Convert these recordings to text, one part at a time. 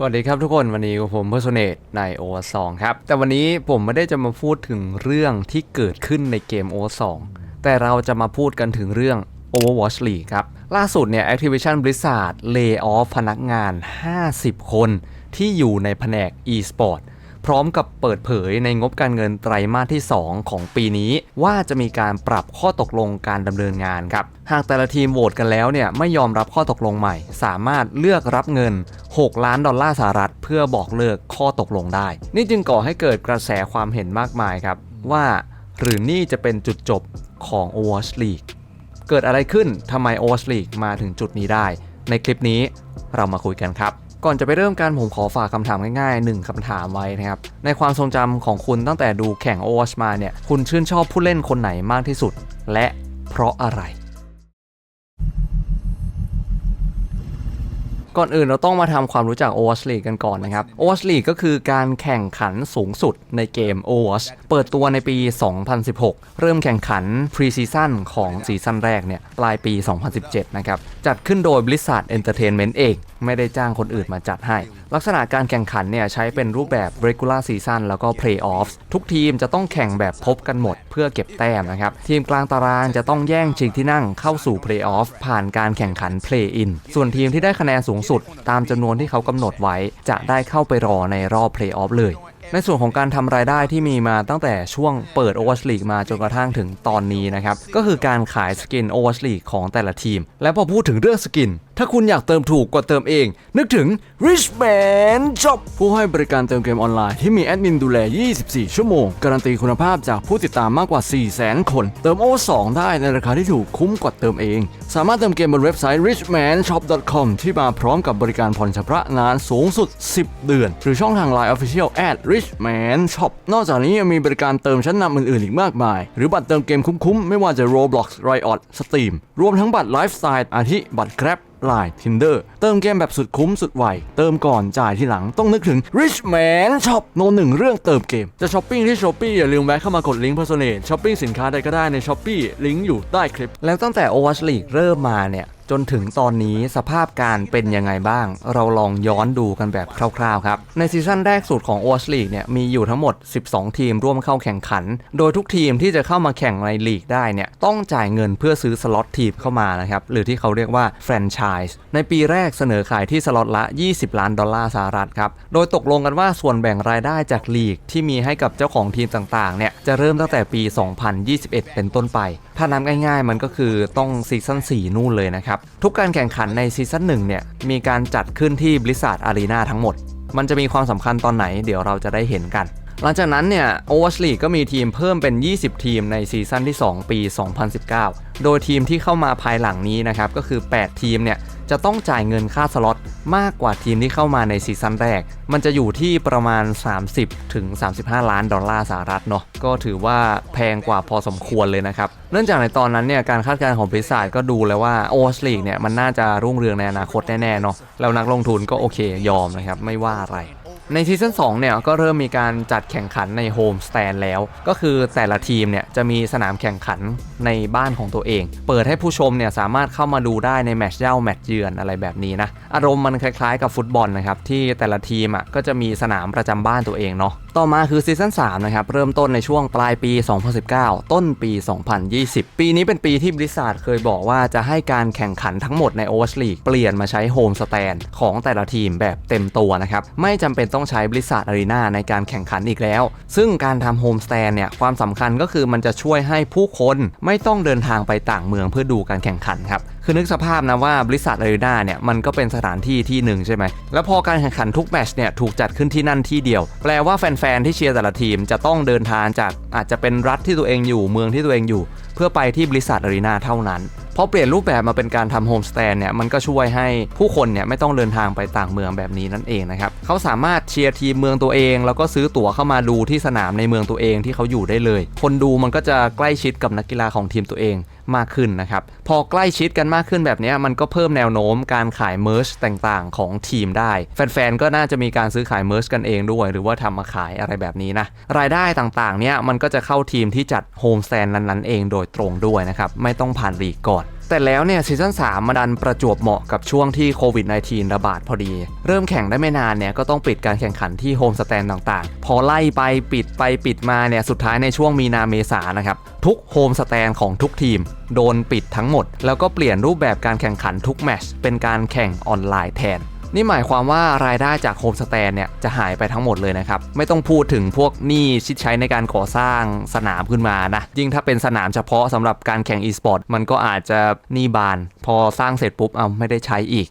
สวัสดีครับทุกคนวันนี้ผมเพอร์โซเนตใน o อ r 2ครับ แต่วันนี้ผมไม่ได้จะมาพูดถึงเรื่องที่เกิดขึ้นในเกม o อ r 2แต่เราจะมาพูดกันถึงเรื่อง Overwatch League ครับ ล่าสุดเนี่ย Activision Blizzard lay off พนักงาน 50 คนที่อยู่ในแผนก e-sport พร้อมกับเปิดเผยในงบการเงินไตรมาสที่ 2 ของปีนี้ ว่าจะมีการปรับข้อตกลงการดำเนินงานครับ หากแต่ละทีมโหวตกันแล้วเนี่ยไม่ยอมรับข้อตกลงใหม่ สามารถเลือกรับเงิน 6 ล้านดอลลาร์สหรัฐ เพื่อบอกเลิกข้อตกลงได้ นี่จึงก่อให้เกิดกระแสความเห็นมากมายครับว่า หรือนี่จะเป็นจุดจบของ Overwatch League เกิดอะไรขึ้นทำไม Overwatch League มาถึงจุดนี้ได้ ในคลิปนี้เรามาคุยกันครับ ก่อนจะไปเริ่มกันผมขอฝากคำถามง่ายๆ 1คำถามไว้นะครับ ในความทรงจำของคุณตั้งแต่ดูแข่ง Overwatch มาเนี่ย คุณชื่นชอบผู้เล่นคนไหนมากที่สุด และเพราะอะไร ก่อนอื่นเราต้องมาทำความรู้จัก Overwatch League กันก่อนนะครับ Overwatch League ก็คือการแข่งขันสูงสุดในเกม Overwatch เปิดตัวในปี 2016 เริ่มแข่งขัน Pre-Season ของซีซั่นแรกเนี่ยปลายปี 2017 นะครับ จัดขึ้นโดย Blizzard Entertainment เอง ไม่ได้จ้างคนอื่นมาจัดให้ ลักษณะการแข่งขันเนี่ยใช้เป็นรูปแบบ regular season แล้วก็ playoffs ทุกทีมจะต้องแข่งแบบพบกันหมดเพื่อเก็บแต้มนะครับ ทีมกลางตารางจะต้องแย่งชิงที่นั่งเข้าสู่ playoff ผ่านการแข่งขัน play in ส่วนทีมที่ได้คะแนนสูงสุด ตามจำนวนที่เขากำหนดไว้ จะได้เข้าไปรอในรอบ playoff เลย ในส่วนของการทำรายได้ที่มีมาตั้งแต่ช่วงเปิด Overwatch League มาจนกระทั่งถึงตอนนี้นะครับ ก็คือการขายสกิน Overwatch League ของแต่ละทีม และพอพูดถึงเรื่องสกิน ถ้าคุณอยากเติมถูกกว่าเติมเอง นึกถึง Richman Shop ผู้ให้บริการเติมเกมออนไลน์ที่มีแอดมินดูแล 24 ชั่วโมง การันตีคุณภาพจากผู้ติดตามมากกว่า 400,000 คน เติมโอ2ได้ในราคาที่ถูกคุ้มกว่าเติมเอง สามารถเติมเกมบนเว็บไซต์ richmanshop.com ที่มาพร้อมกับบริการผ่อนชำระนานสูงสุด 10 เดือน หรือช่องทาง Line Official at richman shop นอกจากนี้ยังมีบริการเติมชั้นนำอื่นๆอีกมากมาย หรือบัตรเติมเกมคุ้มๆ ไม่ว่าจะ Roblox Riot Steam รวมทั้งบัตร Lifestyle อาทิบัตร Grab Line Tinder เติมเกมแบบสุดคุ้มสุดไว เติมก่อนจ่ายทีหลังต้องนึกถึง Richman Shop โนหนึ่งเรื่องเติมเกม จะช้อปปิ้งที่ Shopee อย่าลืมแวะเข้ามากดลิงก์ Personate ช้อปปิ้งสินค้าใดก็ได้ใน Shopee ลิงก์อยู่ใต้คลิป แล้วตั้งแต่ Overwatch League เริ่มมาเนี่ย จนถึงตอนนี้สภาพการเป็นยังไงบ้าง เราลองย้อนดูกันแบบคร่าวๆครับ ในซีซั่นแรกสุดของ Overwatch League เนี่ยมีอยู่ทั้งหมด 12 ทีมร่วมเข้าแข่งขัน โดยทุกทีมที่จะเข้ามาแข่งในลีกได้เนี่ยต้องจ่ายเงินเพื่อซื้อสล็อตทีมเข้ามานะครับ หรือที่เขาเรียกว่าแฟรนไชส์ในปีแรกเสนอขายที่สล็อตละ 20 ล้านดอลลาร์สหรัฐครับ โดยตกลงกันว่าส่วนแบ่งรายได้จากลีกที่มีให้กับเจ้าของทีมต่างๆเนี่ยจะเริ่มตั้งแต่ปี 2021 เป็นต้นไป ถ้านับง่าย ๆ มันก็คือต้องซีซั่น4นู่นเลยนะครับทุกการแข่งขันในซีซั่นหนึ่งเนี่ยมีการจัดขึ้นที่บริษัทอารีนาทั้งหมด มันจะมีความสำคัญตอนไหน เดี๋ยวเราจะได้เห็นกัน หลังจากนั้นเนี่ย Overwatch League ก็มีทีมเพิ่มเป็น 20 ทีมในซีซั่นที่ 2 ปี 2019 โดยทีมที่เข้ามาภายหลังนี้นะครับก็คือ 8 ทีมเนี่ยจะต้องจ่ายเงินค่าสล็อตมากกว่าทีมที่เข้ามาในซีซั่นแรก มันจะอยู่ที่ประมาณ 30ถึง35 ล้านดอลลาร์สหรัฐเนาะ ก็ถือว่าแพงกว่าพอสมควรเลยนะครับ เนื่องจากในตอนนั้นเนี่ยการคาดการณ์ของบริษัทก็ดูแล้วว่า Overwatch League เนี่ยมันน่าจะรุ่งเรืองในอนาคตแน่ๆเนาะ แล้วนักลงทุนก็โอเคยอมนะครับไม่ว่าอะไร ในซีซั่น2เนี่ยก็เริ่มมีการจัดแข่งขันในโฮมสแตนแล้ว ก็คือแต่ละทีมเนี่ยจะมีสนามแข่งขันในบ้านของตัวเอง เปิดให้ผู้ชมเนี่ยสามารถเข้ามาดูได้ในแมตช์เย้าแมตช์เยือนอะไรแบบนี้นะ อารมณ์มันคล้ายๆกับฟุตบอลนะครับที่แต่ละทีมอะก็จะมีสนามประจำบ้านตัวเองเนาะต่อมาคือซีซั่น3นะครับเริ่มต้นในช่วงปลายปี 2019 ต้นปี 2020 ปีนี้เป็นปีที่บริษัทเคยบอกว่าจะให้การแข่งขันทั้งหมดใน Overwatch League เปลี่ยนมาใช้โฮมสแตนของแต่ละทีมแบบเต็มตัวนะครับไม่จำเป็นต้อง้องใช้บริษัทอารีนาในการแข่งขันอีกแล้ว ซึ่งการทำโฮมสแตนเนี่ยความสำคัญก็คือมันจะช่วยให้ผู้คนไม่ต้องเดินทางไปต่างเมืองเพื่อดูการแข่งขันครับคือนึกสภาพนะว่าบริษัทอารีนาเนี่ยมันก็เป็นสถานที่ที่หนึ่งใช่ไหม แล้วพอการแข่งขันทุกแมชเนี่ยถูกจัดขึ้นที่นั่นที่เดียว แปลว่าแฟนๆที่เชียร์แต่ละทีมจะต้องเดินทางจากอาจจะเป็นรัฐที่ตัวเองอยู่เมืองที่ตัวเองอยู่ เพื่อไปที่บริษัทอารีนาเท่านั้น พอเปลี่ยนรูปแบบมาเป็นการทำโฮมสแตนเนี่ยมันก็ช่วยให้ผู้คนเนี่ยไม่ต้องเดินทางไปต่างเมืองแบบนี้นั่นเองนะครับเขาสามารถเชียร์ทีมเมืองตัวเอง แล้วก็ซื้อตั๋วเข้ามาดูที่สนามในเมืองตัวเองที่เขาอยู่ได้เลย คนดูมันก็จะใกล้ชิดกับนักกีฬาของทีมตัวเองมากขึ้นนะครับ พอใกล้ชิดกันมากขึ้นแบบนี้มันก็เพิ่มแนวโน้มการขายเมอร์ชต่างๆ ของทีมได้ แฟนๆ ก็น่าจะมีการซื้อขายเมอร์ชกันเองด้วย หรือว่าทำมาขายอะไรแบบนี้นะ รายได้ต่างๆ เนี่ยมันก็จะเข้าทีมที่จัดโฮมสแตนนั้นๆเองโดยตรงด้วยนะครับ ไม่ต้องผ่านลีกก่อน แต่แล้วเนี่ยซีซั่น3มาดันประจวบเหมาะกับช่วงที่โควิด -19 ระบาดพอดี เริ่มแข่งได้ไม่นานเนี่ยก็ต้องปิดการแข่งขันที่โฮมสแตนต่างๆ พอไล่ไปปิดไปปิดมาเนี่ยสุดท้ายในช่วงมีนาเมษานะครับ ทุกโฮมสแตนของทุกทีม โดนปิดทั้งหมด แล้วก็เปลี่ยนรูปแบบการแข่งขันทุกแมชเป็นการแข่งออนไลน์แทน นี่หมายความว่ารายได้จากโฮมสแตนเนี่ยจะหายไปทั้งหมดเลยนะครับ ไม่ต้องพูดถึงพวกหนี้ชิดใช้ในการก่อสร้างสนามขึ้นมานะ ยิ่งถ้าเป็นสนามเฉพาะสำหรับการแข่งอีสปอร์ตมันก็อาจจะหนี้บาน พอสร้างเสร็จปุ๊บเอาไม่ได้ใช้อีก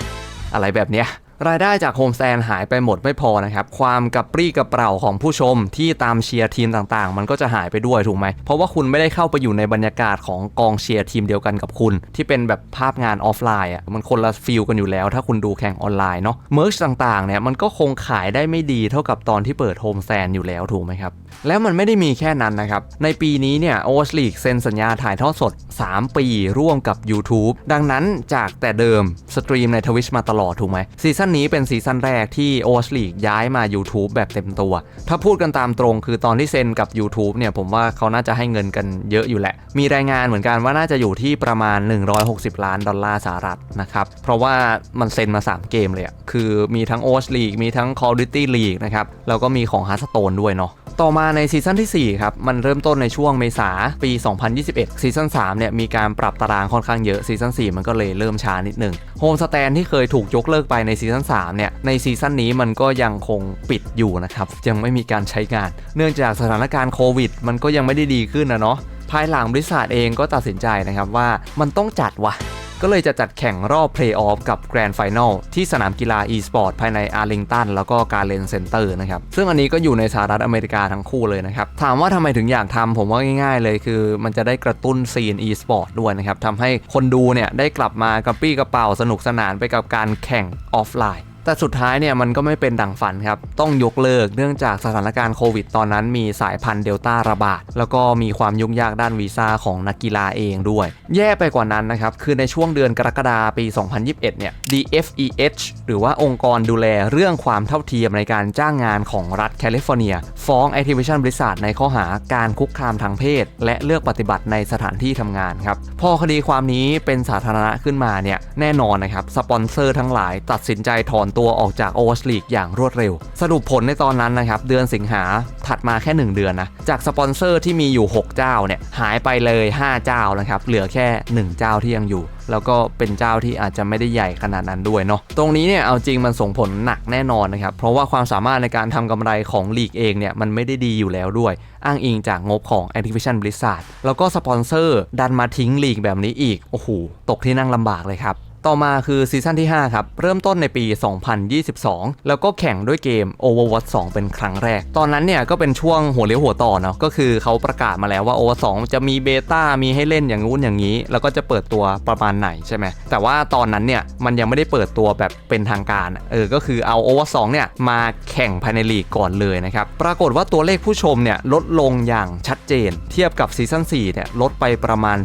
อะไรแบบเนี้ย รายได้จากโฮมสแตนหายไปหมดไม่พอนะครับ ความกระปรี้กระเปร่าของผู้ชมที่ตามเชียร์ทีมต่างๆ มันก็จะหายไปด้วยถูกไหม เพราะว่าคุณไม่ได้เข้าไปอยู่ในบรรยากาศของกองเชียร์ทีมเดียวกันกับคุณ ที่เป็นแบบภาพงานออฟไลน์อะมันคนละฟิลกันอยู่แล้ว ถ้าคุณดูแข่งออนไลน์เนาะเมอร์ชต่างๆเนี่ยมันก็คงขายได้ไม่ดีเท่ากับตอนที่เปิดโฮมสแตนอยู่แล้วถูกไหมครับแล้วมันไม่ได้มีแค่นั้นนะครับในปีนี้เนี่ยโอ s ลีกเซ็นสัญญาถ่ายทอดสด 3 ปีร่วมกับ YouTube ดังนั้นจากแต่เดิมสตรีมในทวิชมาตลอดถูกไหมซีซั่นนี้เป็นซีซั่นแรกที่โอ s ลีกย้ายมา YouTube แบบเต็มตัว ถ้าพูดกันตามตรงคือตอนที่เซ็นกับ YouTube เนี่ยผมว่าเขาน่าจะให้เงินกันเยอะอยู่แหละ มีรายงานเหมือนกันว่าน่าจะอยู่ที่ประมาณ 160 ล้านดอลลาร์สหรัฐนะครับ เพราะว่ามันเซ็นมา 3 เกมเลยอะคือมีทั้ง o อ s ลีกมีทั้ง Call of Duty League นะครับ แล้วก็มีของ Hearthstone ด้วยเนาะต่อมาในซีซั่นที่ 4 ครับ มันเริ่มต้นในช่วงเมษาปี 2021 ซีซั่น 3 เนี่ย มีการปรับตารางค่อนข้างเยอะ ซีซั่น 4 มันก็เลยเริ่มช้านิดหนึ่งโฮมสแตนที่เคยถูกยกเลิกไปในซีซั่น3เนี่ยในซีซั่นนี้มันก็ยังคงปิดอยู่นะครับยังไม่มีการใช้งาน เนื่องจากสถานการณ์โควิด มันก็ยังไม่ได้ดีขึ้นนะเนาะภายหลังบริษัทเองก็ตัดสินใจนะครับว่ามันต้องจัดว่ะ ก็เลยจะจัดแข่งรอบเพลย์ออฟกับแกรนด์ไฟแนลที่สนามกีฬา e-sport ภายในอาร์ลิงตันแล้วก็การเลนเซ็นเตอร์นะครับ ซึ่งอันนี้ก็อยู่ในสหรัฐอเมริกาทั้งคู่เลยนะครับ ถามว่าทำไมถึงอยากทำผมว่าง่ายๆเลยคือ มันจะได้กระตุ้นซีน e-sport ด้วยนะครับทำให้คนดูเนี่ยได้กลับมากระปี้กระเป๋าสนุกสนานไปกับการแข่งออฟไลน์ แต่สุดท้ายเนี่ยมันก็ไม่เป็นดังฝันครับ ต้องยกเลิกเนื่องจากสถานการณ์โควิดตอนนั้นมีสายพันธุ์เดลต้าระบาด แล้วก็มีความยุ่งยากด้านวีซ่าของนักกีฬาเองด้วย แย่ไปกว่านั้นนะครับ คือในช่วงเดือนกรกฎาปี 2021 เนี่ย DFEH หรือว่าองค์กรดูแลเรื่องความเท่าเทียมในการจ้างงานของรัฐแคลิฟอร์เนีย ฟ้อง Activision Blizzard ในข้อหาการคุกคามทางเพศ และเลือกปฏิบัติในสถานที่ทำงานครับพอคดีความนี้เป็นสาธารณะขึ้นมาเนี่ยแน่นอนนะครับสปอนเซอร์ทั้งหลายตัดสินใจถอนตัวออกจาก o v e r l e a g u e อย่างรวดเร็ว สรุปผลในตอนนั้นนะครับ เดือนสิงหาถัดมาแค่ 1 เดือนนะ จากสปอนเซอร์ที่มีอยู่ 6 เจ้าเนี่ย หายไปเลย 5 เจ้านะครับ เหลือแค่ 1 เจ้าที่ยังอยู่ แล้วก็เป็นเจ้าที่อาจจะไม่ได้ใหญ่ขนาดนั้นด้วยเนาะตรงนี้เนี่ยเอาจริงมันส่งผลหนักแน่นอนนะครับ เพราะว่าความสามารถในการทำกำไรของลีกเองเนี่ยมันไม่ได้ดีอยู่แล้วด้วย อ้างอิงจากงบของ Activision Blizzard แล้วก็สปอนเซอร์ดันมาทิ้งลีกแบบนี้อีกโอ้โหตกที่นั่งลำบากเลยครับ ต่อมาคือซีซั่นที่ 5 ครับ เริ่มต้นในปี 2022 แล้วก็แข่งด้วยเกม Overwatch 2 เป็นครั้งแรก ตอนนั้นเนี่ยก็เป็นช่วงหัวเลี้ยวหัวต่อเนาะก็คือเขาประกาศมาแล้วว่า Overwatch 2 จะมีเบต้ามีให้เล่นอย่างงู้นอย่างนี้ แล้วก็จะเปิดตัวประมาณไหนใช่ไหมแต่ว่าตอนนั้นเนี่ยมันยังไม่ได้เปิดตัวแบบเป็นทางการเออก็คือเอา Overwatch 2 เนี่ยมาแข่งภายในลีกก่อนเลยนะครับปรากฏว่าตัวเลขผู้ชมเนี่ยลดลงอย่างชัดเจน เทียบกับซีซั่น4เนี่ยลดไปประมาณ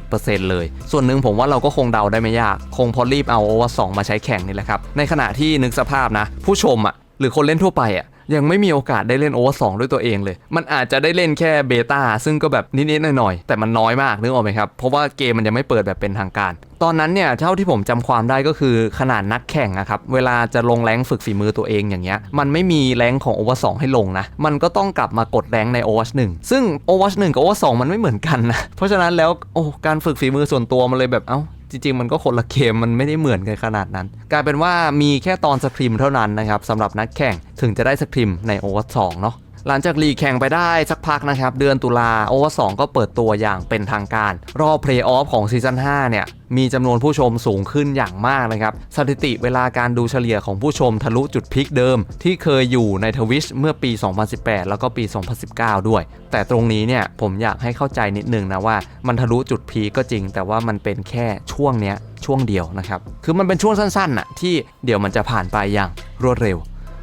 40%เลย ส่วนหนึ่งผมว่าเราก็คงเดาได้ไม่ยากคงพอรีบเอาโอเวอร์สมาใช้แข่งนี่แหละครับในขณะที่นึกสภาพนะ ผู้ชมอะหรือคนเล่นทั่วไปอะยังไม่มีโอกาสได้เล่นโอเวอร์สด้วยตัวเองเลย มันอาจจะได้เล่นแค่เบต้าซึ่งก็แบบนิดๆหน่อยๆ แต่มันน้อยมากนึกออกไหมครับ เพราะว่าเกมมันยังไม่เปิดแบบเป็นทางการ ตอนนั้นเนี่ยเท่าที่ผมจำความได้ก็คือขนาดนักแข่งอะครับ เวลาจะลงแรงฝึกฝีมือตัวเองอย่างเงี้ย มันไม่มีแรงของโอเวอร์สให้ลงนะ มันก็ต้องกลับมากดแรงในโอเวอร์หนึ่งซึ่งโอเวอร์หนึ่งกับโอเวอร์สมันไม่เหมือนกันนะ เพราะฉะนั้นแล้วโอ้การฝึกฝีมือส่วนตัวมันเลยแบบเอ้า จริงๆ มันก็คนละเกมมันไม่ได้เหมือนกันขนาดนั้น กลายเป็นว่ามีแค่ตอนสคริมเท่านั้นนะครับสำหรับนักแข่งถึงจะได้สคริมในโอเวอร์สเนาะ หลังจากลีกแข่งไปได้สักพักนะครับ เดือนตุลาโอเวอร์สก็เปิดตัวอย่างเป็นทางการ รอบเพลย์ออฟของซีซั่น5เนี่ย มีจำนวนผู้ชมสูงขึ้นอย่างมากนะครับ สถิติเวลาการดูเฉลี่ยของผู้ชมทะลุจุดพีคเดิม ที่เคยอยู่ในทวิชเมื่อปี 2018 แล้วก็ปี 2019 ด้วย แต่ตรงนี้เนี่ยผมอยากให้เข้าใจนิดนึงนะว่ามันทะลุจุดพีคก็จริง แต่ว่ามันเป็นแค่ช่วงเนี้ยช่วงเดียวนะครับคือมันเป็นช่วงสั้นๆน่ะที่เดี๋ยวมันจะผ่านไปอย่างรวดเร็ว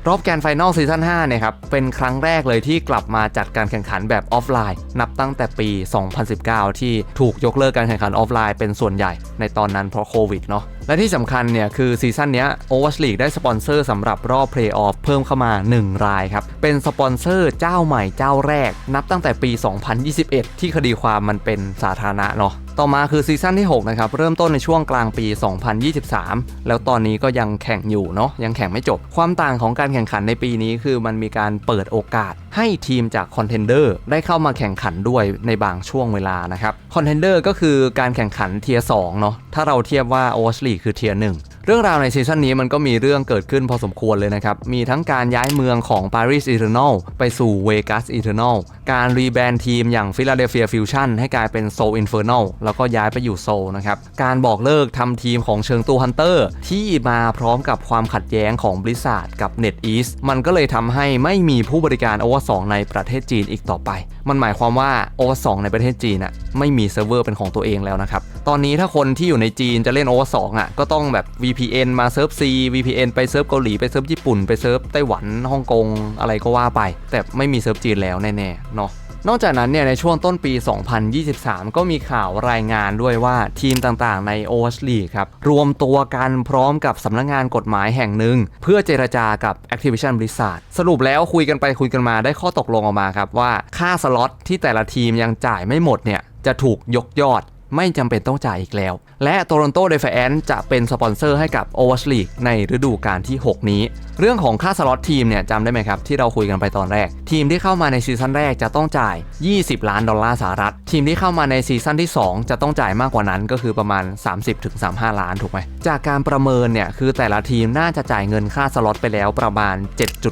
รอบแกรนไฟนอลซีซั่น5เนี่ยครับเป็นครั้งแรกเลยที่กลับมาจัดการแข่งขันแบบออฟไลน์ นับตั้งแต่ปี 2019 ที่ถูกยกเลิกการแข่งขันออฟไลน์เป็นส่วนใหญ่ในตอนนั้นเพราะโควิดเนาะและที่สำคัญเนี่ยคือซีซั่นนี้ Overwatch League ได้สปอนเซอร์สำหรับรอบเพลย์ออฟเพิ่มเข้ามา 1 รายครับ เป็นสปอนเซอร์เจ้าใหม่เจ้าแรก นับตั้งแต่ปี 2021 ที่คดีความมันเป็นสาธารณะเนาะ ต่อมาคือซีซั่นที่6นะครับเริ่มต้นในช่วงกลางปี 2023 แล้วตอนนี้ก็ยังแข่งอยู่เนาะยังแข่งไม่จบ ความต่างของการแข่งขันในปีนี้คือมันมีการเปิดโอกาสให้ทีมจากคอนเทนเดอร์ได้เข้ามาแข่งขันด้วยในบางช่วงเวลานะครับคอนเทนเดอร์ก็คือการแข่งขันเทียร์2เนาะถ้าเราเทียบว่าโอเวอร์ลีคือเทียร์1 เรื่องราวในซีซั่นนี้มันก็มีเรื่องเกิดขึ้นพอสมควรเลยนะครับ มีทั้งการย้ายเมืองของ Paris Eternal ไปสู่ Vegas Eternal การรีแบรนด์ทีมอย่าง Philadelphia Fusion ให้กลายเป็น Soul Infernal แล้วก็ย้ายไปอยู่โซลนะครับ การบอกเลิกทำทีมของเชิงตูฮันเตอร์ที่มาพร้อมกับความขัดแย้งของ Blizzard กับ NetEase มันก็เลยทำให้ไม่มีผู้บริการ Over 2ในประเทศจีนอีกต่อไป มันหมายความว่า Over 2ในประเทศจีนอะไม่มีเซิร์ฟเวอร์เป็นของตัวเองแล้วนะครับ ตอนนี้ถ้าคนที่อยู่ในจีนจะเล่น Over 2อะก็ต้องแบบ VPN มาเซิร์ฟ C VPN ไปเซิร์ฟเกาหลีไปเซิร์ฟญี่ปุ่นไปเซิร์ฟไต้หวันฮ่องกงอะไรก็ว่าไป แต่ไม่มีเซิร์ฟจีนแล้วแน่ๆเนาะนอกจากนั้นเนี่ยในช่วงต้นปี 2023 ก็มีข่าวรายงานด้วยว่าทีมต่างๆ ใน o v e r League ครับ รวมตัวกันพร้อมกับสำนักงานกฎหมายแห่งหนึ่ง เพื่อเจรจากับ Activision Blizzard สรุปแล้วคุยกันไปคุยกันมาได้ข้อตกลงออกมาครับ ว่าค่าสล็อตที่แต่ละทีมยังจ่ายไม่หมดเนี่ยจะถูกยกยอดไม่จำเป็นต้องจ่ายอีกแล้ว และ Toronto Defiant จะเป็นสปอนเซอร์ให้กับ Overwatch League ในฤดูกาลที่ 6 นี้ เรื่องของค่าสล็อตทีมเนี่ยจำได้ไหมครับ ที่เราคุยกันไปตอนแรก ทีมที่เข้ามาในซีซั่นแรกจะต้องจ่าย 20 ล้านดอลลาร์สหรัฐ ทีมที่เข้ามาในซีซั่นที่ 2 จะต้องจ่ายมากกว่านั้นก็คือประมาณ 30-35 ล้านถูกไหมจากการประเมินเนี่ยคือแต่ละทีมน่าจะจ่ายเงินค่าสล็อตไปแล้วประมาณ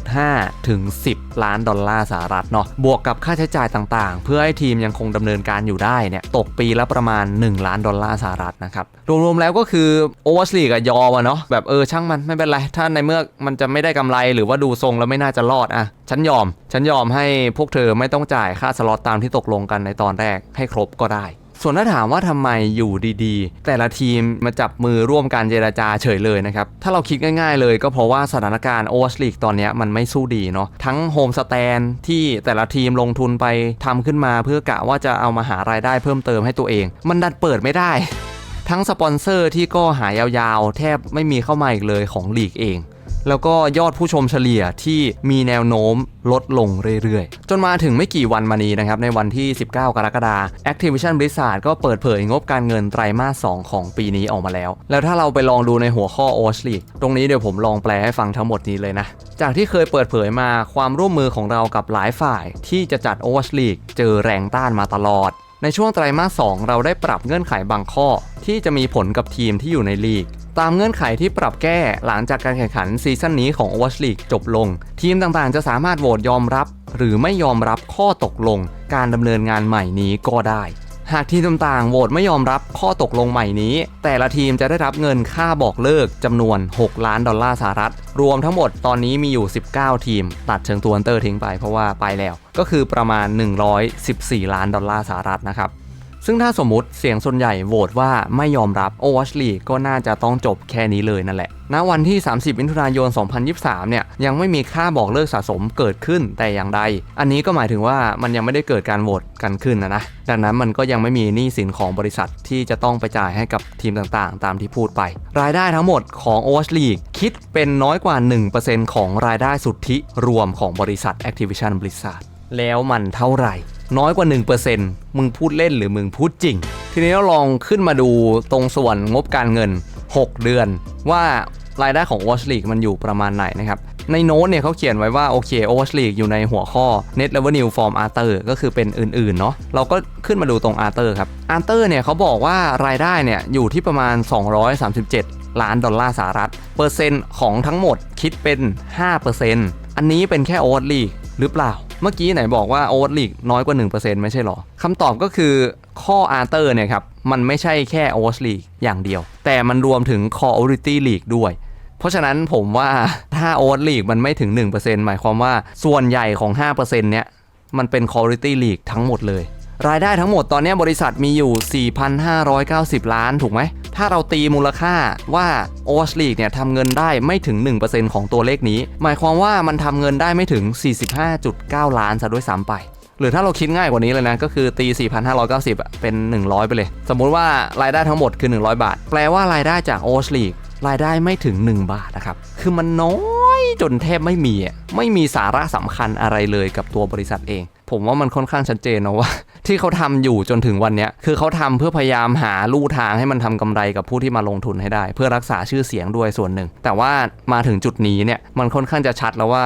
7.5 ถึง 10 ล้านดอลลาร์สหรัฐเนาะบวกกับค่าใช้จ่ายต่างๆ เพื่อให้ทีมยังคงดำเนินการอยู่ได้เนี่ยตกปีละประมาณ 1 ล้านดอลลาร์สหรัฐนะครับ รวมๆแล้วก็คือโอเวอร์สลีกับยอมอะเนาะแบบเออช่างมันไม่เป็นไร ถ้าในเมื่อมันจะไม่ได้กำไรหรือว่าดูทรงแล้วไม่น่าจะรอดอะฉันยอม ฉันยอมให้พวกเธอไม่ต้องจ่ายค่าสล็อตตามที่ตกลงกันในตอนแรกให้ครบก็ได้ส่วนถ้าถามว่าทำไมอยู่ดีๆ แต่ละทีมมาจับมือร่วมการเจราจาเฉยเลยนะครับ ถ้าเราคิดง่ายๆเลยก็เพราะว่าสถานการณ์โอเวอร์สลีกตอนนี้มันไม่สู้ดีเนาะทั้งโฮมสแตนที่แต่ละทีมลงทุนไปทำขึ้นมาเพื่อกะว่าจะเอามาหารายได้เพิ่มเติมให้ตัวเอง มันดันเปิดไม่ได้ ทั้งสปอนเซอร์ที่ก็หายาวๆ แทบไม่มีเข้ามาอีกเลยของลีกเอง แล้วก็ยอดผู้ชมเฉลี่ยที่มีแนวโน้มลดลงเรื่อยๆ จนมาถึงไม่กี่วันมานี้นะครับ ในวันที่ 19 กรกฎาคม Activision Blizzard ก็เปิดเผยงบการเงินไตรมาส 2 ของปีนี้ออกมาแล้ว แล้วถ้าเราไปลองดูในหัวข้อ o w a t c h l e a g ตรงนี้เดี๋ยวผมลองแปลให้ฟังทั้งหมดนี้เลยนะ จากที่เคยเปิดเผยมาความร่วมมือของเรากับหลายฝ่ายที่จะจัด o w a t c h l e a g เจอแรงต้านมาตลอด ในช่วงไตรมาส 2 เราได้ปรับเงื่อนไขบางข้อ ที่จะมีผลกับทีมที่อยู่ในลีก ตามเงื่อนไขที่ปรับแก้หลังจากการแข่งขันซีซั่นนี้ของ Overwatch League จบลง ทีมต่างๆ จะสามารถโหวตยอมรับ หรือไม่ยอมรับข้อตกลง การดำเนินงานใหม่นี้ก็ได้ หากทีมต่างๆโหวตไม่ยอมรับข้อตกลงใหม่นี้ แต่ละทีมจะได้รับเงินค่าบอกเลิกจำนวน 6 ล้านดอลลาร์สหรัฐ รวมทั้งหมดตอนนี้มีอยู่ 19 ทีม ตัดเชิงตัวอันเตอร์ทิ้งไปเพราะว่าไปแล้ว ก็คือประมาณ 114 ล้านดอลลาร์สหรัฐนะครับ ซึ่งถ้าสมมติเสียงส่วนใหญ่โหวตว่าไม่ยอมรับ Overwatch League ก็น่าจะต้องจบแค่นี้เลยนั่นแหละ ณ วันที่ 30 มิถุนายน 2023 เนี่ย ยังไม่มีค่าบอกเลิกสะสมเกิดขึ้นแต่อย่างใด อันนี้ก็หมายถึงว่ามันยังไม่ได้เกิดการโหวตกันขึ้นนะนะ ดังนั้นมันก็ยังไม่มีหนี้สินของบริษัทที่จะต้องไปจ่ายให้กับทีมต่างๆ ตามที่พูดไป รายได้ทั้งหมดของ Overwatch League คิดเป็นน้อยกว่า 1%ของรายได้สุทธิรวมของบริษัท Activision Blizzard แล้วมันเท่าไหร่ น้อยกว่า 1%มึงพูดเล่นหรือมึงพูดจริง ทีนี้เราลองขึ้นมาดูตรงส่วนงบการเงิน 6 เดือน ว่ารายได้ของ Watch League มันอยู่ประมาณไหนนะครับ ในโน้ตเนี่ยเขาเขียนไว้ว่า โอเค Watch League อยู่ในหัวข้อ Net Revenue from Arthur ก็คือเป็นอื่น ๆ เนาะเราก็ขึ้นมาดูตรง Arthur ครับ Arthur เนี่ยเขาบอกว่ารายได้เนี่ยอยู่ที่ประมาณ 237 ล้านดอลลาร์สหรัฐ เปอร์เซ็นต์ของทั้งหมดคิดเป็น 5%อันนี้เป็นแค่ Watch League หรือเปล่าเมื่อกี้ไหนบอกว่า o v e r l e a g u e น้อยกว่า 1%ไม่ใช่หรอคำตอบก็คือข้อ Arthur เนี่ยครับมันไม่ใช่แค่ o v e r l e a g u e อย่างเดียว แต่มันรวมถึง Call of Duty League ด้วย เพราะฉะนั้นผมว่าถ้า o v e r l e a g u e มันไม่ถึง 1%หมายความว่าส่วนใหญ่ของ 5%เนี้ยมันเป็น Call of Duty League ทั้งหมดเลย รายได้ทั้งหมดตอนนี้บริษัทมีอยู่ 4,590 ล้านถูกไหม ถ้าเราตีมูลค่าว่า o v e r l e a g เนี่ยทำเงินได้ไม่ถึง 1%ของตัวเลขนี้ หมายความว่ามันทำเงินได้ไม่ถึง 45.9 ล้านซะด้วยซ้ำไปหรือถ้าเราคิดง่ายกว่านี้เลยนะ ก็คือตี 4,590อะเป็น 100 ไปเลย สมมุติว่ารายได้ทั้งหมดคือ 100 บาท แปลว่ารายได้จาก o v e r l e a g u e รายได้ไม่ถึง 1 บาทนะครับ คือมันน้อยจนแทบไม่มี ไม่มีสาระสำคัญอะไรเลยกับตัวบริษัทเอง ผมว่ามันค่อนข้างชัดเจนนะว่า ที่เขาทำอยู่จนถึงวันนี้คือเขาทำเพื่อพยายามหาลู่ทางให้มันทำกำไรกับผู้ที่มาลงทุนให้ได้ เพื่อรักษาชื่อเสียงด้วยส่วนหนึ่ง แต่ว่ามาถึงจุดนี้เนี่ยมันค่อนข้างจะชัดแล้วว่า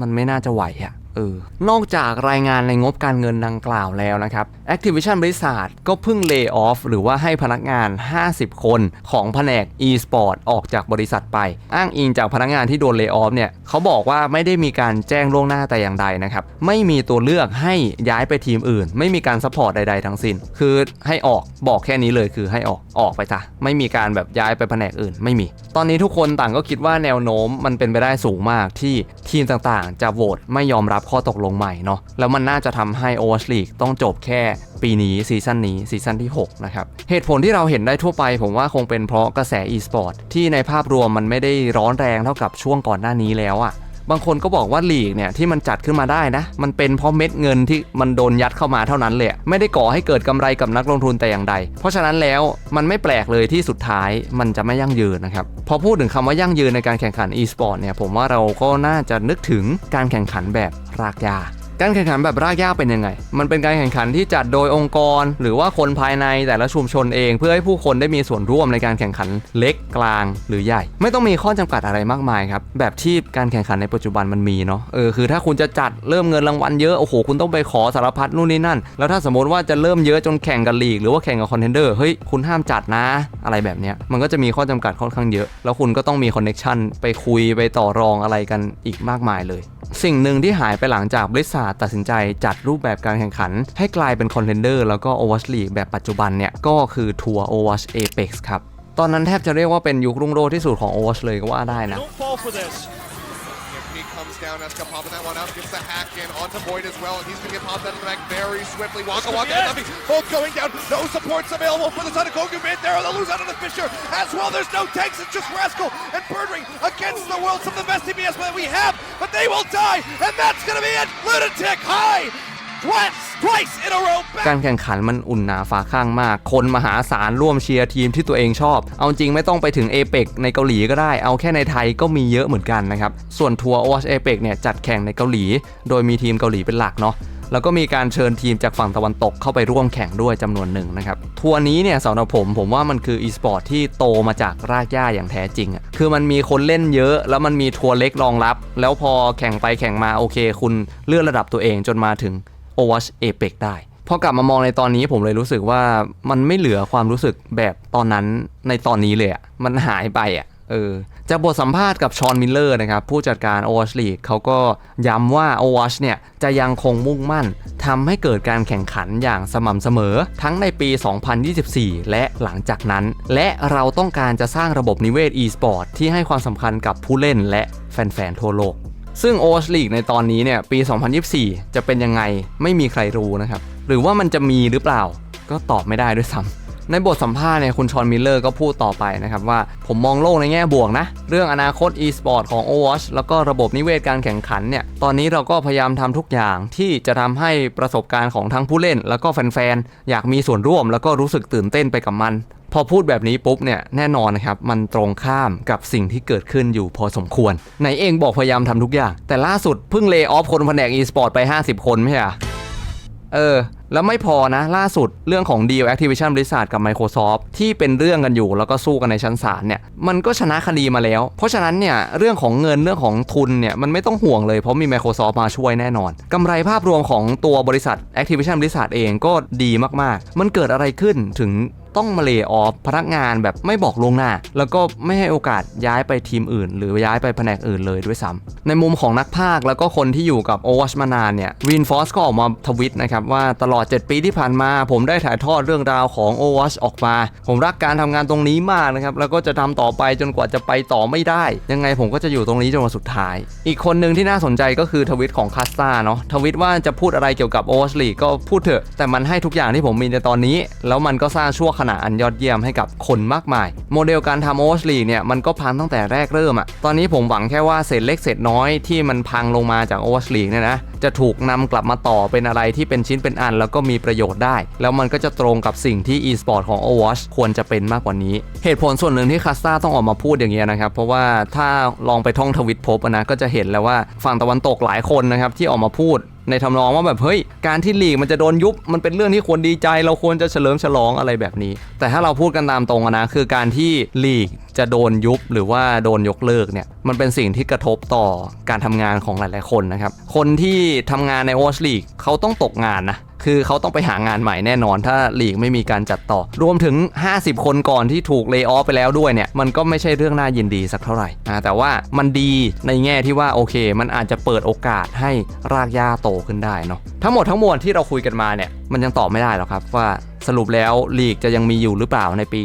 มันไม่น่าจะไหวอะ เออนอกจากรายงานในงบการเงินดังกล่าวแล้วนะครับ Activision Blizzard ก็เพิ่ง lay off หรือว่าให้พนักงาน 50 คนของแผนก e-sport ออกจากบริษัทไป อ้างอิงจากพนักงานที่โดน lay off เนี่ยเขาบอกว่าไม่ได้มีการแจ้งล่วงหน้าแต่อย่างใดนะครับ ไม่มีตัวเลือกให้ย้ายไปทีมอื่น ไม่มีการซัพพอร์ตใด ๆ ทั้งสิ้น คือให้ออกบอกแค่นี้เลยคือให้ออกออกไปจ้ะไม่มีการแบบย้ายไปแผนกอื่น ไม่มี ตอนนี้ทุกคนต่างก็คิดว่าแนวโน้มมันเป็นไปได้สูงมากที่ทีมต่างๆ จะโหวตไม่ยอมรับข้อตกลงใหม่เนาะแล้วมันน่าจะทำให้ o v e r s League ต้องจบแค่ปีนี้ซีซั่นนี้ซีซั่นที่ 6 นะครับ เหตุผลที่เราเห็นได้ทั่วไป ผมว่าคงเป็นเพราะกระแส e-sport ที่ในภาพรวมมันไม่ได้ร้อนแรงเท่ากับช่วงก่อนหน้านี้แล้วอะ บางคนก็บอกว่าลีกเนี่ยที่มันจัดขึ้นมาได้นะ มันเป็นเพราะเม็ดเงินที่มันโดนยัดเข้ามาเท่านั้นเลยไม่ได้ก่อให้เกิดกำไรกับนักลงทุนแต่อย่างใด เพราะฉะนั้นแล้วมันไม่แปลกเลยที่สุดท้ายมันจะไม่ยั่งยืนนะครับพอพูดถึงคำว่ายั่งยืนในการแข่งขัน e-sport เนี่ยผมว่าเราก็น่าจะนึกถึงการแข่งขันแบบรากยา การแข่งขันแบบรากหญ้าเป็นยังไง มันเป็นการแข่งขันที่จัดโดยองค์กร หรือว่าคนภายในแต่ละชุมชนเอง เพื่อให้ผู้คนได้มีส่วนร่วมในการแข่งขันเล็กกลางหรือใหญ่ ไม่ต้องมีข้อจำกัดอะไรมากมายครับ แบบที่การแข่งขันในปัจจุบันมันมีเนาะ เออคือถ้าคุณจะจัดเริ่มเงินรางวัลเยอะ โอ้โห คุณต้องไปขอสารพัดนู่นนี่นั่น แล้วถ้าสมมติว่าจะเริ่มเยอะจนแข่งกับลีก หรือว่าแข่งกับคอนเทนเดอร์ เฮ้ย คุณห้ามจัดนะ อะไรแบบเนี้ย มันก็จะมีข้อจำกัดค่อนข้างเยอะ แล้วคุณก็ต้องมีคอนเน็ชันไปคุยไปต่อรองอะไรกันอีกมากมายเลย สิ่งหนึ่งที่หายไปหลังจากบริษัทตัดสินใจจัดรูปแบบการแข่งขัน ให้กลายเป็นคอนเทนเดอร์แล้วก็โอเวอร์สลีกแบบปัจจุบันเนี่ย ก็คือทัวร์ Overwatch Apex ครับ ตอนนั้นแทบจะเรียกว่าเป็นยุครุ่งโรจน์ที่สุดของโอเวอร์ชเลยก็ว่าได้นะ Don't fall for this. He comes down, Eska popping that one up, gets the hack in onto Void as well, and he's gonna get popped out of the back very swiftly. Waka Waka and both going down, no supports available for the Son of Kogu mid there, they'll lose out on the Fisher as well. There's no tanks, it's just Rascal and Birdring against the world, some of the best DPS that we have, but they will die, and that's gonna be it. Lunatic high, การแข่งขันมันอุ่นหนาฝาข้างมาก คนมหาศาลร่วมเชียร์ทีมที่ตัวเองชอบ เอาจริงไม่ต้องไปถึงเอเปกในเกาหลีก็ได้ เอาแค่ในไทยก็มีเยอะเหมือนกันนะครับ ส่วนทัวร์ Overwatch a p e เนี่ยจัดแข่งในเกาหลี โดยมีทีมเกาหลีเป็นหลักเนาะแล้วก็มีการเชิญทีมจากฝั่งตะวันตกเข้าไปร่วมแข่งด้วยจำนวนหนึ่งนะครับ ทัวร์นี้เนี่ยสำหรับผมผมว่ามันคือ e-sport ที่โตมาจากรากหญ้าอย่างแท้จริงอะคือมันมีคนเล่นเยอะ แล้วมันมีทัวร์เล็กรองรับ แล้วพอแข่งไปแข่งมาโอเค คุณเลื่อนระดับตัวเองจนมาถึง Overwatch Apex ได้พอกลับมามองในตอนนี้ผมเลยรู้สึกว่ามันไม่เหลือความรู้สึกแบบตอนนั้นในตอนนี้เลยอะมันหายไปอะเออจากบทสัมภาษณ์กับชอนมิลเลอร์นะครับผู้จัดการ Overwatch League เขาก็ย้ำว่า Overwatch เนี่ยจะยังคงมุ่งมั่นทำให้เกิดการแข่งขันอย่างสม่ำเสมอ ทั้งในปี 2024 และหลังจากนั้น และเราต้องการจะสร้างระบบนิเวศ e-sport ที่ให้ความสำคัญกับผู้เล่นและแฟนๆทั่วโลก ซึ่ง Overwatch League ในตอนนี้เนี่ยปี 2024 จะเป็นยังไงไม่มีใครรู้นะครับ หรือว่ามันจะมีหรือเปล่าก็ตอบไม่ได้ด้วยซ้ำ ในบทสัมภาษณ์เนี่ยคุณชอนมิลเลอร์ก็พูดต่อไปนะครับว่าผมมองโลกในแง่บวกนะ เรื่องอนาคต e-sport ของ Overwatch แล้วก็ระบบนิเวศการแข่งขันเนี่ยตอนนี้เราก็พยายามทำทุกอย่างที่จะทำให้ประสบการณ์ของทั้งผู้เล่น แล้วก็แฟนๆอยากมีส่วนร่วม แล้วก็รู้สึกตื่นเต้นไปกับมัน พอพูดแบบนี้ปุ๊บเนี่ยแน่นอนนะครับมันตรงข้ามกับสิ่งที่เกิดขึ้นอยู่พอสมควรไหนเองบอกพยายามทำทุกอย่าง แต่ล่าสุดเพิ่งเล y o ออฟคนแผนก e-sport ไป 50 คนไม่ใช่หรอ เออ แล้วไม่พอนะ ล่าสุดเรื่องของ Deal Activision Blizzard กับ Microsoft ที่เป็นเรื่องกันอยู่แล้วก็สู้กันในชั้นศาลเนี่ย มันก็ชนะคดีมาแล้ว เพราะฉะนั้นเนี่ย เรื่องของเงินเรื่องของทุนเนี่ย มันไม่ต้องห่วงเลย เพราะมี Microsoft มาช่วยแน่นอน กำไรภาพรวมของตัวบริษัท Activision Blizzard เองก็ดีมากๆ มันเกิดอะไรขึ้นถึง ต้องมาเล y o ออฟพนักงานแบบไม่บอกล่วงหน้า แล้วก็ไม่ให้โอกาสย้ายไปทีมอื่น หรือย้ายไปแผนกอื่นเลยด้วยซ้ำในมุมของนักพากย์แล้วก็คนที่อยู่กับ Overwatch มานานเนี่ยวินฟอสก็ออกมาทวิตนะครับว่าตลอด 7 ปีที่ผ่านมา ผมได้ถ่ายทอดเรื่องราวของ Overwatch ออกมา ผมรักการทำงานตรงนี้มากนะครับแล้วก็จะทำต่อไปจนกว่าจะไปต่อไม่ได้ ยังไงผมก็จะอยู่ตรงนี้จนวันสุดท้าย อีกคนหนึ่งที่น่าสนใจก็คือทวิตของคัสตาเนาะทวิตว่าจะพูดอะไรเกี่ยวกับ Overwatch League ก็พูดเถอะแต่มันให้ทุกอย่างที่ผมมีในตอนนี้ แล้วมันก็สร้างชั่วขณะอันยอดเยี่ยมให้กับคนมากมาย โมเดลการทำ Overwatch League เนี่ยมันก็พังตั้งแต่แรกเริ่มอะตอนนี้ผมหวังแค่ว่าเศษเล็กเศษน้อยที่มันพังลงมาจาก Overwatch League เนี่ยนะจะถูกนำกลับมาต่อเป็นอะไรที่เป็นชิ้นเป็นอัน แล้วก็มีประโยชน์ได้ แล้วมันก็จะตรงกับสิ่งที่ e-sport ของ Overwatch ควรจะเป็นมากกว่านี้ เหตุผลส่วนหนึ่งที่คัสตาต้องออกมาพูดอย่างเงี้ยนะครับ เพราะว่าถ้าลองไปท่องทวิตพบนะก็จะเห็นแล้วว่าฝั่งตะวันตกหลายคนนะครับที่ออกมาพูด ในทำนองว่าแบบเฮ้ยการที่ลีกมันจะโดนยุบมันเป็นเรื่องที่ควรดีใจเราควรจะเฉลิมฉลองอะไรแบบนี้ แต่ถ้าเราพูดกันตามตรงนะคือการที่ลีกจะโดนยุบหรือว่าโดนยกเลิกเนี่ยมันเป็นสิ่งที่กระทบต่อการทำงานของหลาย ๆ คนนะครับคนที่ทำงานในโอชลีกเขาต้องตกงานนะ คือเขาต้องไปหางานใหม่แน่นอน ถ้าลีกไม่มีการจัดต่อ รวมถึง 50 คนก่อนที่ถูกเล y o อ f ไปแล้วด้วยเนี่ย มันก็ไม่ใช่เรื่องน่ายินดีสักเท่าไหร่แต่ว่ามันดีในแง่ที่ว่าโอเค มันอาจจะเปิดโอกาสให้รากหญ้าโตขึ้นได้เนาะทั้งหมดทั้งมวลที่เราคุยกันมาเนี่ยมันยังตอบไม่ได้หรอกครับว่า สรุปแล้วลีกจะยังมีอยู่หรือเปล่าในปี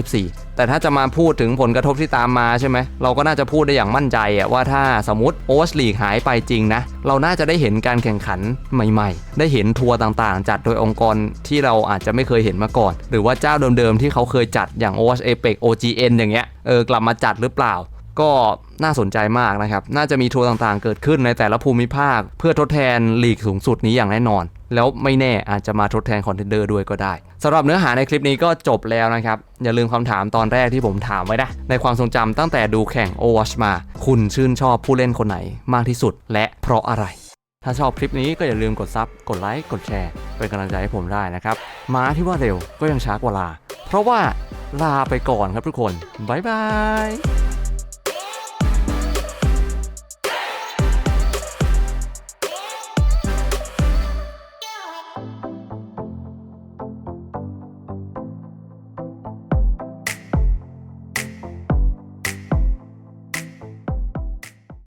2024 แต่ถ้าจะมาพูดถึงผลกระทบที่ตามมาใช่ไหม เราก็น่าจะพูดได้อย่างมั่นใจอะว่าถ้าสมมติโอเวอร์ลีกหายไปจริงนะ เราน่าจะได้เห็นการแข่งขันใหม่ ๆ ได้เห็นทัวร์ต่างๆ จัดโดยองค์กรที่เราอาจจะไม่เคยเห็นมาก่อน หรือว่าเจ้าเดิมๆที่เขาเคยจัดอย่าง o v e r a p e c OGN อย่างเงี้ยเออกลับมาจัดหรือเปล่า ก็น่าสนใจมากนะครับ น่าจะมีทัวร์ต่างๆ เกิดขึ้นในแต่ละภูมิภาค เพื่อทดแทนลีกสูงสุดนี้อย่างแน่นอน แล้วไม่แน่อาจจะมาทดแทนคอนเทนเดอร์ด้วยก็ได้สำหรับเนื้อหาในคลิปนี้ก็จบแล้วนะครับ อย่าลืมคำถามตอนแรกที่ผมถามไว้นะ ในความทรงจำตั้งแต่ดูแข่ง Overwatch มา คุณชื่นชอบผู้เล่นคนไหนมากที่สุด และเพราะอะไร ถ้าชอบคลิปนี้ก็อย่าลืมกดซับกดไลค์กดแชร์เป็นกำลังใจให้ผมได้นะครับม้าที่ว่าเร็วก็ยังช้ากว่าลา เพราะว่าลาไปก่อนครับทุกคนบ๊ายบาย